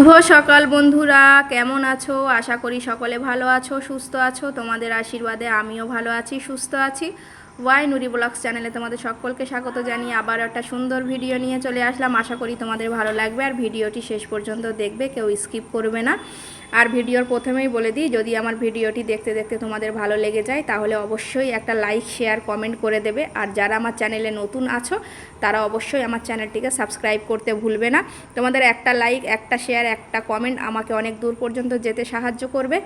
শুভ সকাল বন্ধুরা, কেমন আছো? আশা করি সকলে ভালো আছো, সুস্থ আছো। তোমাদের আশীর্বাদে আমিও ভালো আছি, সুস্থ আছি। ওয়াই নুরি ব্লগস চ্যানেলে তোমাদের সকলকে স্বাগত জানিয়ে আবার একটা সুন্দর ভিডিও নিয়ে চলে আসলাম। আশা করি তোমাদের ভালো লাগবে আর ভিডিওটি শেষ পর্যন্ত দেখবে, কেউ স্কিপ করবে না। আর ভিডিওর প্রথমেই বলে দিই, যদি আমার ভিডিওটি দেখতে দেখতে তোমাদের ভালো লেগে যায়, তাহলে অবশ্যই একটা লাইক শেয়ার কমেন্ট করে দেবে। আর যারা আমার চ্যানেলে নতুন আছো, তারা অবশ্যই আমার চ্যানেলটিকে সাবস্ক্রাইব করতে ভুলবে না। তোমাদের একটা লাইক একটা শেয়ার একটা কমেন্ট আমাকে অনেক দূর পর্যন্ত যেতে সাহায্য করবে।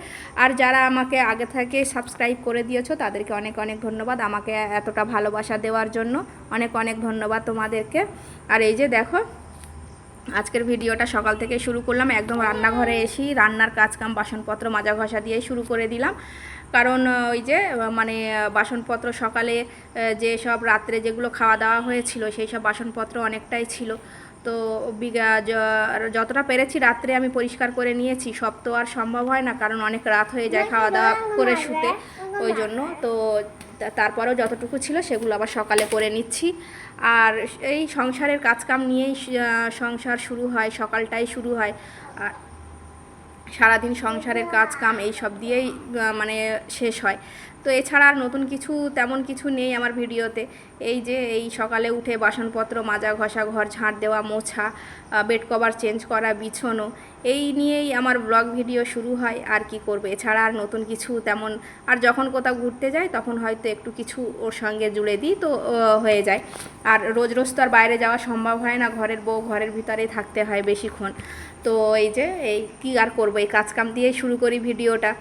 আর যারা আমাকে আগে থেকে সাবস্ক্রাইব করে দিয়েছ, তাদেরকে অনেক অনেক ধন্যবাদ আমাকে এতটা ভালোবাসা দেওয়ার জন্য। অনেক অনেক ধন্যবাদ তোমাদেরকে। আর এই যে দেখো আজকের ভিডিওটা সকাল থেকে শুরু করলাম একদম রান্নাঘরে এসেই রান্নার কাজকাম বাসনপত্র মাজা ঘষা দিয়ে শুরু করে দিলাম। কারণ ওই যে মানে বাসনপত্র সকালে যে সব রাত্রে যেগুলো খাওয়া দাওয়া হয়েছিল সেই সব বাসনপত্র অনেকটাই ছিল। তো বিঘা যতটা পেরেছি রাত্রে আমি পরিষ্কার করে নিয়েছি সব তো আর সম্ভব হয় না কারণ অনেক রাত হয়ে যায় খাওয়া দাওয়া করে শুতে। ওই জন্য তা- তারপরেও যতটুকু ছিল সেগুলো আবার সকালে করে নিচ্ছি। আর এই সংসারের কাজকাম নিয়েই সংসার শুরু হয়, সকালটাই শুরু হয়। সারাদিন সংসারের কাজকাম এই সব দিয়েই মানে শেষ হয়। তো এছাড়া আর নতুন কিছু তেমন কিছু নেই আমার ভিডিওতে। এই যে এই সকালে উঠে বাসনপত্র মাজা, ঘষা, ঘর ঝাঁট দেওয়া, মোছা বেড কভার চেঞ্জ করা, বিছানো, এই নিয়েই আমার ব্লগ ভিডিও শুরু হয় আর কি করবে। এছাড়া আর নতুন কিছু তেমন, আর যখন কোথাও ঘুরতে যাই তখন হয়তো একটু কিছু ওর সঙ্গে জুড়ে দিই তো হয়ে যায়। আর রোজ রোজ তো আর বাইরে যাওয়া সম্ভব হয় না, ঘরের বউ ঘরের ভিতরেই থাকতে হয় বেশিক্ষণ। তো এই যে এই কি আর করব, এই কাজকাম দিয়েই শুরু করি ভিডিওটা।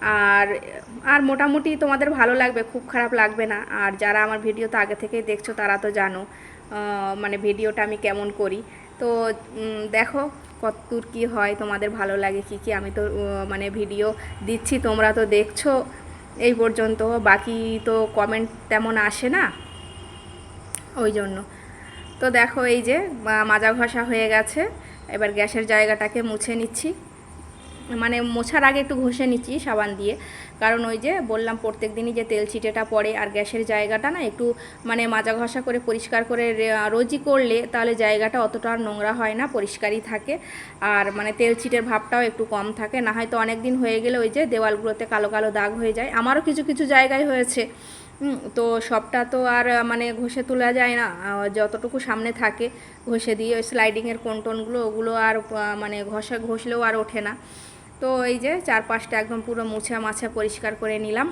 আর আর মোটামুটি তোমাদের ভালো লাগবে, খুব খারাপ লাগবে না। আর যারা আমার ভিডিও তো আগে থেকেই দেখছ, তারা তো জানো মানে ভিডিওটা আমি কেমন করি। তো দেখো কতদূর কী হয়, তোমাদের ভালো লাগে কি কি? আমি তো মানে ভিডিও দিচ্ছি, তোমরা তো দেখছ। এই পর্যন্ত, বাকি তো কমেন্ট তেমন আসে না। ওই জন্য। তো দেখো এই যে মাজা ঘষা হয়ে গেছে। এবার গ্যাসের জায়গাটাকে মুছে নিচ্ছি। মানে মোছার আগে একটু ঘষে নিচ্ছি সাবান দিয়ে। কারণ ওই যে বললাম প্রত্যেক দিনই যে তেল ছিটেটা পড়ে আর গ্যাসের জায়গাটা না একটু মানে মাজা ঘষা করে পরিষ্কার করে রোজই করলে তাহলে জায়গাটা অতটা আর নোংরা হয় না, পরিষ্কারই থাকে। আর মানে তেল ছিটের ভাবটাও একটু কম থাকে। না হয়তো অনেক দিন হয়ে গেলে ওই যে দেওয়ালগুলোতে কালো কালো দাগ হয়ে যায়। আমারও কিছু কিছু জায়গায় হয়েছে। তো সবটা তো আর মানে ঘষে তোলা যায় না। যতটুকু সামনে থাকে ঘষে দিয়ে ওই স্লাইডিংয়ের কোনটনগুলো, ওগুলো আর মানে ঘষা, ঘষলেও আর ওঠে না। তো এই যে চারপাশটা একদম পুরো মোছা মাছা পরিষ্কার করে নিলাম।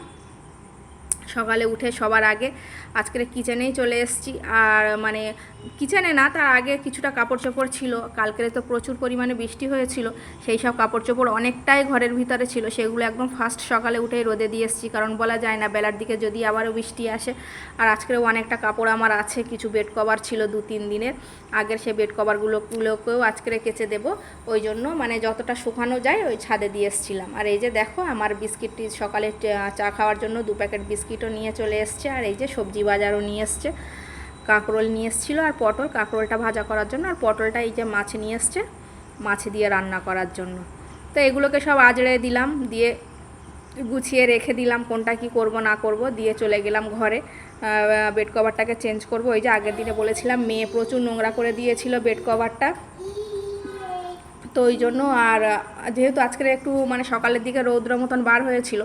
সকালে উঠে সবার আগে। আজকের কিচেনেই চলে এসেছি। আর মানে কিচেনে না, তার আগে কিছুটা কাপড় চোপড় ছিল। কালকেরে তো প্রচুর পরিমাণে বৃষ্টি হয়েছিল। সেই সব কাপড় চোপড় অনেকটাই ঘরের ভিতরে ছিল। সেগুলো একদম ফার্স্ট সকালে উঠেই রোদে দিয়ে এসেছি। কারণ বলা যায় না, বেলার দিকে যদি আবারও বৃষ্টি আসে। আর আজকেরও অনেকটা কাপড় আমার আছে। কিছু বেড কভার ছিল দু, তিন দিনের। আগের সেই বেড কভারগুলোগুলোকেও আজকেরে কেচে দেবো। ওই জন্য মানে যতটা শুকানো যায়, ওই ছাদে দিয়ে এসেছিলাম। আর এই যে দেখো, আমার বিস্কিটটি সকালে চা- খাওয়ার জন্য দু প্যাকেট বিস্কিটও নিয়ে চলে এসছে, আর এই যে সবজি বাজারও নিয়ে এসছে, কাঁকরোল নিয়ে এসেছিল আর পটল। কাঁকরোলটা ভাজা করার জন্য আর পটলটা এই যে মাছ নিয়ে এসছে, মাছ দিয়ে রান্না করার জন্য। তো এগুলোকে সব আজড়ে দিলাম, দিয়ে গুছিয়ে রেখে দিলাম, কোনটা কি করব না করব, দিয়ে চলে গেলাম ঘরে। বেড কভারটাকে চেঞ্জ করব। ওই যে আগের দিনে বলেছিলাম, মেয়ে প্রচুর নোংরা করে দিয়েছিল বেড কভারটা। তো ওই জন্য আর যেহেতু আজকের একটু মানে সকালের দিকে রৌদ্র মতন বার হয়েছিল,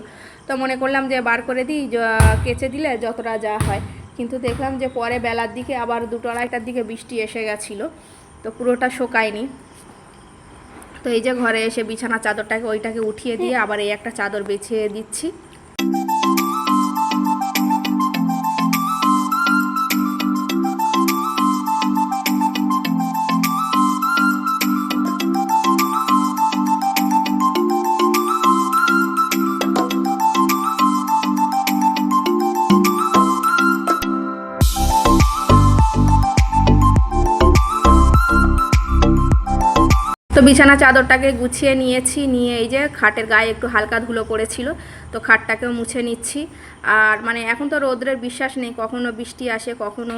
তো মনে করলাম যে বার করে দিই কেচে দিলে যতটা যা হয়। কিন্তু দেখলাম যে পরে বেলার দিকে আবার দুটো আড়াইটার দিকে বৃষ্টি এসে গেছিল, তো পুরোটা শোকায়নি। তো এই যে ঘরে এসে বিছানা চাদরটাকে ওইটাকে উঠিয়ে দিয়ে আবার এই একটা চাদর বেছে দিচ্ছি। তো বিছানা চাদরটাকে গুছিয়ে নিয়েছি, নিয়ে এই যে খাটের গায়ে একটু হালকা ধুলো পড়েছিল, তো খাটটাকেও মুছে নিচ্ছি। আর মানে এখন তো রৌদ্রের বিশ্বাস নেই, কখনো বৃষ্টি আসে, কখনো,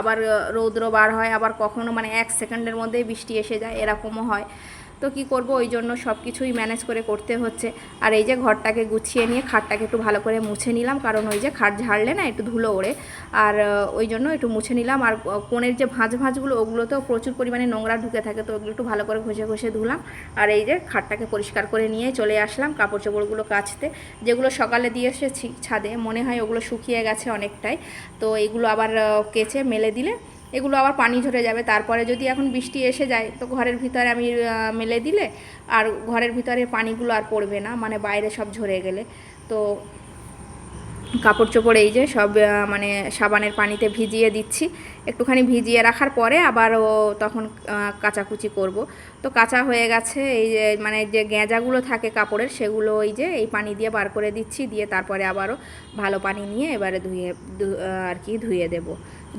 আবার রৌদ্র বার হয়, আবার কখনো মানে এক সেকেন্ডের মধ্যেই বৃষ্টি এসে যায়, এরকমও হয়। তো কি করব? ওই জন্য সব কিছুই ম্যানেজ করে করতে হচ্ছে। আর এই যে ঘরটাকে গুছিয়ে নিয়ে খাটটাকে একটু ভালো করে মুছে নিলাম, কারণ ওই যে খাট ঝাড়লে না একটু ধুলো ওড়ে। আর ওই জন্য একটু মুছে নিলাম। আর কোণের যে ভাঁজ ভাঁজগুলো, ওগুলোতেও প্রচুর পরিমাণে নোংরা ঢুকে থাকে, তো ওগুলো একটু ভালো করে ঘষে ঘষে ধুলাম। আর এই যে খাটটাকে পরিষ্কার করে নিয়ে চলে আসলাম কাপড় চোপড়গুলো কাচতে। যেগুলো সকালে দিয়ে এসেছি ছাদে, মনে হয় ওগুলো শুকিয়ে গেছে অনেকটাই। তো এগুলো আবার কেচে মেলে দিলে এগুলো আবার পানি ঝরে যাবে। তারপরে যদি এখন বৃষ্টি এসে যায়, তো ঘরের ভিতরে আমি মেলে দিলে আর ঘরের ভিতরে পানিগুলো আর পড়বে না মানে বাইরে সব ঝরে গেলে। তো কাপড় চোপড় এই যে সব মানে সাবানের পানিতে ভিজিয়ে দিচ্ছি। একটুখানি ভিজিয়ে রাখার পরে আবার ও তখন কাচাকুচি করব। তো কাঁচা হয়ে গেছে, এই যে মানে যে গেঁজাগুলো থাকে কাপড়ের, সেগুলো ওই যে, এই পানি দিয়ে বার করে দিচ্ছি, দিয়ে তারপরে আবারও ভালো পানি নিয়ে এবারে ধুয়ে আর কি ধুয়ে দেব।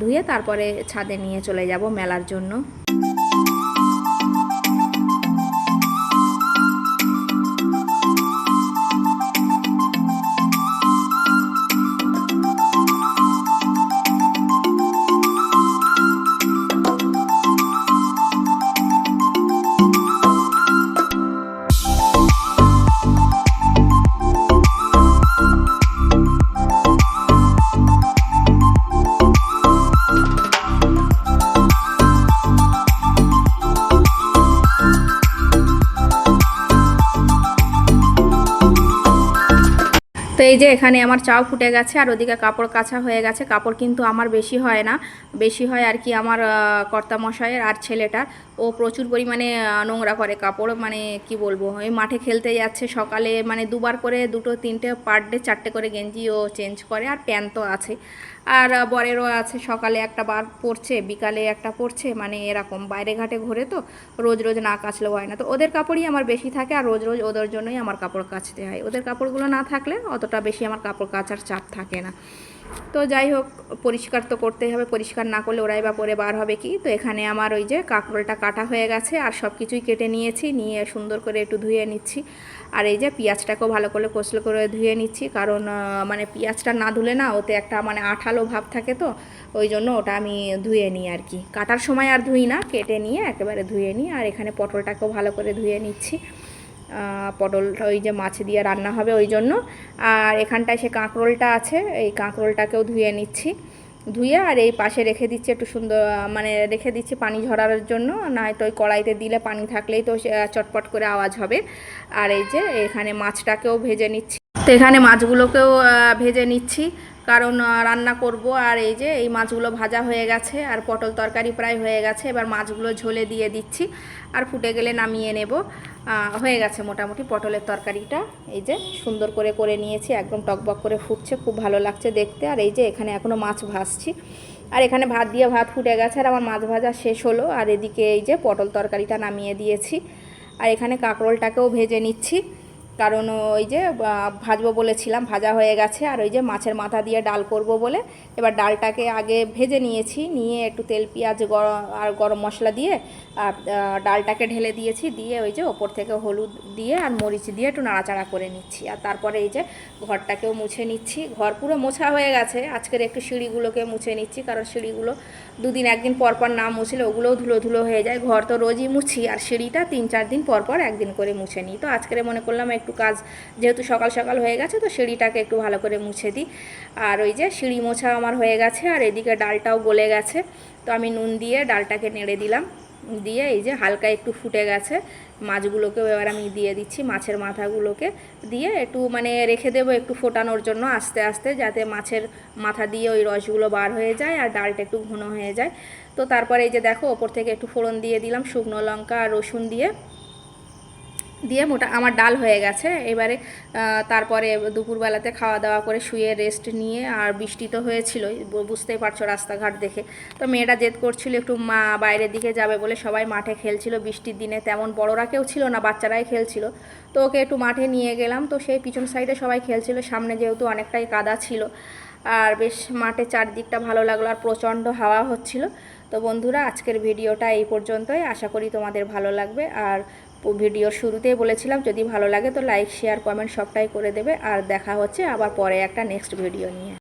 ধুয়ে তারপরে ছাদে নিয়ে চলে যাব মেলার জন্য। এই যে এখানে আমার চাও ফুটে গেছে আর ওদিকে কাপড় কাছা হয়ে গেছে। কাপড় কিন্তু আমার বেশি হয় না। বেশি হয় আর কি আমার কর্তামশাইয়ের আর ছেলেটার। ও প্রচুর পরিমাণে নোংরা করে কাপড় মানে কি বলব, ওই মাঠে খেলতে যাচ্ছে সকালে মানে দুবার করে দুটো, তিনটে, পার ডে চারটে করে গেঞ্জি ও চেঞ্জ করে, আর প্যান্ট তো আছে। আর বরেরও আছে, সকালে একটা বার পরছে, বিকালে একটা পরছে মানে এরকম, বাইরে ঘাটে ঘুরে তো রোজ রোজ না কাচলেও হয় না। তো ওদের কাপড়ই আমার বেশি থাকে, আর রোজ রোজ ওদের জন্যই আমার কাপড় কাচতে হয়। ওদের কাপড়গুলো না থাকলে অতটা বেশি আমার কাপড় কাচার চাপ থাকে না। তো যাই হোক, পরিষ্কার তো করতেই হবে, পরিষ্কার না করলে ওরাই বা পরে বার হবে কি? তো এখানে আমার ওই যে কাঁকরোলটা কাটা হয়ে গেছে আর সব কিছুই কেটে নিয়েছি, নিয়ে সুন্দর করে একটু ধুয়ে নিচ্ছি। আর এই যে পেঁয়াজটাকেও ভালো করে কষলে করে ধুয়ে নিচ্ছি, কারণ মানে পেঁয়াজটা না ধুলে না ওতে একটা মানে আঠালো ভাব থাকে তো, ওই জন্য ওটা আমি ধুয়ে নিই আর কি। কাটার সময় আর ধুই না, কেটে নিয়ে একেবারে ধুয়ে নিই। আর এখানে পটলটাকেও ভালো করে ধুয়ে নিচ্ছি। পটলটা ওই যে মাছ দিয়ে রান্না হবে ওই জন্য। আর এখানটায় সে কাঁকরোলটা আছে, এই কাঁকরোলটাকেও ধুয়ে নিচ্ছি। ধুয়ে আর এই পাশে রেখে দিচ্ছি একটু সুন্দর মানে রেখে দিচ্ছি পানি ঝরার জন্য, নয়তো ওই কড়াইতে দিলে পানি থাকলেই তো চটপট করে আওয়াজ হবে। আর এই যে এখানে মাছটাকেও ভেজে নিচ্ছি। তো এখানে মাছগুলোকেও ভেজে নিচ্ছি। কারণ রান্না করব। আর এই যে, এই মাছগুলো ভাজা হয়ে গেছে, আর পটল তরকারি প্রায় হয়ে গেছে। এবার মাছগুলো ঝোলে দিয়ে দিচ্ছি, আর ফুটে গেলে নামিয়ে নেব। হয়ে গেছে মোটামুটি পটলের তরকারিটা। এই যে, সুন্দর করে করে নিয়েছি, একদম টকবক করে ফুটছে, খুব ভালো লাগছে দেখতে। আর এই যে, এখানে এখনও মাছ ভাজছি। আর এখানে ভাত দিয়ে ভাত ফুটে গেছে, আর আমার মাছ ভাজা শেষ হলো। আর এদিকে এই যে, পটল তরকারিটা নামিয়ে দিয়েছি। আর এখানে কাঁকরোলটাকেও ভেজে নিচ্ছি। কারণ ওই যে ভাজবো বলেছিলাম, ভাজা হয়ে গেছে, আর ওই যে মাছের মাথা দিয়ে ডাল করব বলে এবার ডালটাকে আগে ভেজে নিয়েছি, নিয়ে একটু তেল, পেঁয়াজ আর গরম মশলা দিয়ে, আর ডালটাকে ঢেলে দিয়েছি, দিয়ে ওই যে ওপর থেকে হলুদ দিয়ে আর মরিচ দিয়ে একটু নাড়াচাড়া করে নিচ্ছি, আর তারপরে এই যে ঘরটাকেও মুছে নিচ্ছি, ঘর পুরো মোছা হয়ে গেছে, আজকের একটু সিঁড়িগুলোকে মুছে নিচ্ছি, কারণ সিঁড়িগুলো দুদিন একদিন পর পর না মুছলে ওগুলোও ধুলো ধুলো হয়ে যায়, ঘর তো রোজই মুছি, আর সিঁড়িটা তিন চার দিন পর পর একদিন করে মুছে নিই, তো আজকের মনে করলাম একটু কাজ, যেহেতু সকাল সকাল হয়ে গেছে, তো সিঁড়িটাকে একটু ভালো করে মুছে দিই। আর ওই যে সিঁড়ি মোছা আমার হয়ে গেছে, আর এদিকে ডালটাও গলে গেছে, তো আমি নুন দিয়ে ডালটাকে নেড়ে দিলাম। দিয়ে এই যে হালকা একটু ফুটে গেছে, মাছগুলোকেও এবার আমি দিয়ে দিচ্ছি, মাছের মাথাগুলোকে দিয়ে একটু মানে রেখে দেবো একটু ফোটানোর জন্য আস্তে আস্তে, যাতে মাছের মাথা দিয়ে ওই রসগুলো বার হয়ে যায় আর ডালটা একটু ঘন হয়ে যায়। তো তারপরে এই যে দেখো, ওপর থেকে একটু ফোড়ন দিয়ে দিলাম, শুকনো লঙ্কা আর রসুন দিয়ে। দিয়ে মোটা, আমার ডাল হয়ে গেছে। এবারে তারপরে দুপুরবেলাতে খাওয়া দাওয়া করে শুয়ে রেস্ট নিয়ে, আর বৃষ্টি তো হয়েছিল বুঝতেই পারছ রাস্তাঘাট দেখে। তো মেয়েটা জেদ করছিল, একটু মা বাইরের দিকে যাবে বলে সবাই মাঠে খেলছিল। বৃষ্টির দিনে তেমন বড়রা কেউ ছিল না, বাচ্চারাই খেলছিল। তো ওকে একটু মাঠে নিয়ে গেলাম, তো সেই পিছন সাইডে সবাই খেলছিল, সামনে যেহেতু অনেকটাই কাদা ছিল। আর বেশ মাঠে চারদিকটা ভালো লাগল, আর প্রচণ্ড হাওয়া হচ্ছিল। তো বন্ধুরা, আজকের ভিডিওটা এই পর্যন্তই। আশা করি তোমাদের ভালো লাগবে। আর ভিডিওর শুরুতেই বলেছিলাম, যদি ভালো লাগে তো লাইক শেয়ার কমেন্ট সবটাই করে দেবে। আর দেখা হচ্ছে আবার পরে একটা নেক্সট ভিডিও নিয়ে।